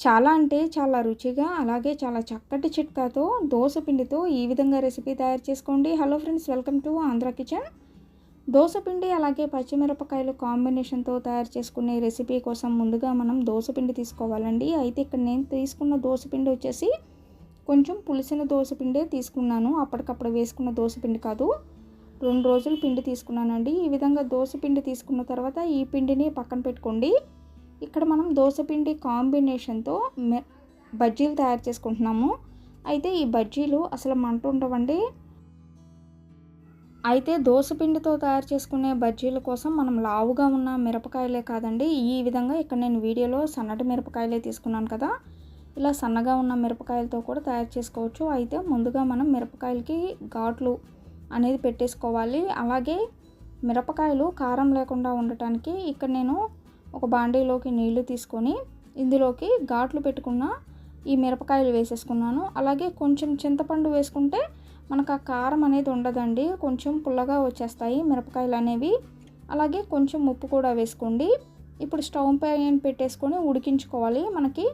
చాలా అంటే చాలా రుచిగా అలాగే చాలా చక్కటి చిట్కాతో దోశ పిండితో ఈ విధంగా రెసిపీ తయారు చేసుకోండి. Hello friends welcome to Andhra kitchen dosa పిండి అలాగే పచ్చిమిరపకాయలు కాంబినేషన్తో తయారు చేసుకునే రెసిపీ కోసం ముందుగా మనం దోశ పిండి తీసుకోవాలండి. అయితే ఇక్కడ నేను తీసుకున్న దోశ పిండి వచ్చేసి కొంచెం పులిసిన దోశ పిండే తీసుకున్నాను. అప్పటికప్పుడు వేసుకున్న దోశ పిండి కాదు. రెండు రోజులు పిండి తీసుకున్నానండి. ఈ విధంగా దోశ పిండి తీసుకున్న తర్వాత ఈ పిండిని పక్కన పెట్టుకోండి. ఇక్కడ మనం దోశపిండి కాంబినేషన్తో మె బజ్జీలు తయారు చేసుకుంటున్నాము. అయితే ఈ బజ్జీలు అసలు మంట ఉండవండి. అయితే దోశపిండితో తయారు చేసుకునే బజ్జీల కోసం మనం లావుగా ఉన్న మిరపకాయలే కాదండి. ఈ విధంగా ఇక్కడ నేను వీడియోలో సన్నటి మిరపకాయలే తీసుకున్నాను కదా. ఇలా సన్నగా ఉన్న మిరపకాయలతో కూడా తయారు చేసుకోవచ్చు. అయితే ముందుగా మనం మిరపకాయలకి ఘాట్లు అనేది పెట్టేసుకోవాలి. అలాగే మిరపకాయలు కారం లేకుండా ఉండటానికి ఇక్కడ నేను ఒక బాండీలోకి నీళ్ళు తీసుకొని ఇందులోకి ఘాట్లు పెట్టుకున్న ఈ మిరపకాయలు వేసేసుకున్నాను. అలాగే కొంచెం చింతపండు వేసుకుంటే మనకు ఆ కారం అనేది ఉండదండి. కొంచెం పుల్లగా వచ్చేస్తాయి మిరపకాయలు అనేవి. అలాగే కొంచెం ఉప్పు కూడా వేసుకోండి. ఇప్పుడు స్టవ్ పైన పెట్టేసుకొని ఉడికించుకోవాలి. మనకి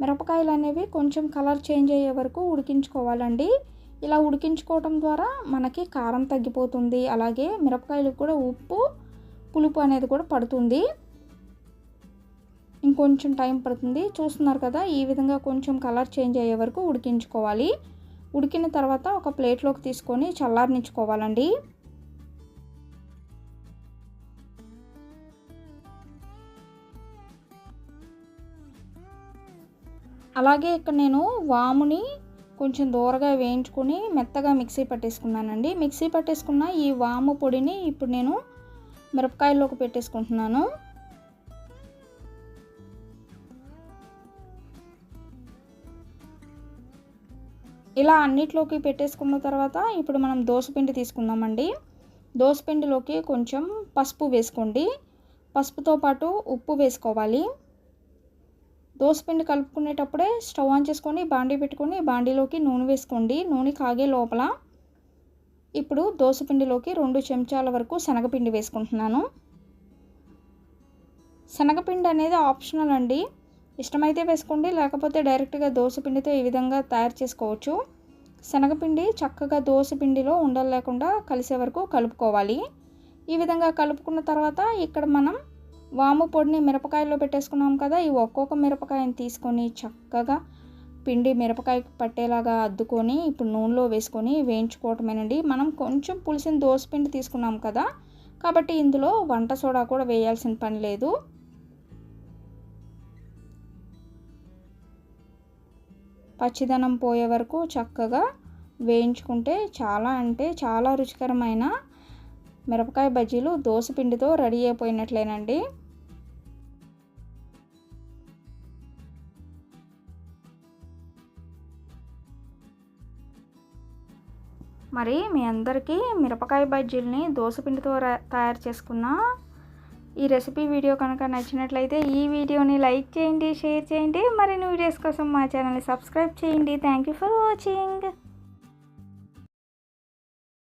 మిరపకాయలు అనేవి కొంచెం కలర్ చేంజ్ అయ్యే వరకు ఉడికించుకోవాలండి. ఇలా ఉడికించుకోవటం ద్వారా మనకి కారం తగ్గిపోతుంది. అలాగే మిరపకాయలకు కూడా ఉప్పు పులుపు అనేది కూడా పడుతుంది. కొంచెం టైం పడుతుంది. చూస్తున్నారు కదా ఈ విధంగా కొంచెం కలర్ చేంజ్ అయ్యే వరకు ఉడికించుకోవాలి. ఉడికిన తర్వాత ఒక ప్లేట్లోకి తీసుకొని చల్లారనిచ్చుకోవాలండి. అలాగే ఇక్కడ నేను వాముని కొంచెం దూరగా వేయించుకొని మెత్తగా మిక్సీ పట్టేసుకున్నానండి. మిక్సీ పట్టేసుకున్న ఈ వాము పొడిని ఇప్పుడు నేను మిరపకాయల్లోకి పెట్టేసుకుంటున్నాను. ఇలా అన్నిట్లోకి పెట్టేసుకున్న తర్వాత ఇప్పుడు మనం దోసపిండి తీసుకుందామండి. దోసపిండిలోకి కొంచెం పసుపు వేసుకోండి. పసుపుతో పాటు ఉప్పు వేసుకోవాలి. దోసపిండి కలుపుకునేటప్పుడే స్టవ్ ఆన్ చేసుకొని బాండీ పెట్టుకొని బాండీలోకి నూనె వేసుకోండి. నూనె కాగే లోపల ఇప్పుడు దోసపిండిలోకి రెండు చెంచాల వరకు శనగపిండి వేసుకుంటున్నాను. శనగపిండి అనేది ఆప్షనల్ అండి. ఇష్టమైతే వేసుకోండి లేకపోతే డైరెక్ట్గా దోశపిండితో ఈ విధంగా తయారు చేసుకోవచ్చు. శనగపిండి చక్కగా దోశపిండిలో ఉండలు లేకుండా కలిసే వరకు కలుపుకోవాలి. ఈ విధంగా కలుపుకున్న తర్వాత ఇక్కడ మనం వాము పొడిని మిరపకాయలో పెట్టేసుకున్నాం కదా ఈ ఒక్కొక్క మిరపకాయని తీసుకొని చక్కగా పిండి మిరపకాయకి పట్టేలాగా అద్దుకొని ఇప్పుడు నూనెలో వేసుకొని వేయించుకోవటమేనండి. మనం కొంచెం పులిసిన దోశపిండి తీసుకున్నాం కదా కాబట్టి ఇందులో వంట సోడా కూడా వేయాల్సిన పని లేదు. పచ్చిదనం పోయే వరకు చక్కగా వేయించుకుంటే చాలా అంటే చాలా రుచికరమైన మిరపకాయ బజ్జీలు దోసపిండితో రెడీ అయిపోయినట్లేనండి. మరి మీ అందరికీ మిరపకాయ బజ్జీలని దోసపిండితో తయారు చేసుకున్న ఈ రెసిపీ వీడియో కనుక నచ్చినట్లయితే ఈ వీడియోని లైక్ చేయండి షేర్ చేయండి. మరిన్ని వీడియోస్ కోసం మా ఛానల్ని సబ్స్క్రైబ్ చేయండి. Thank you for watching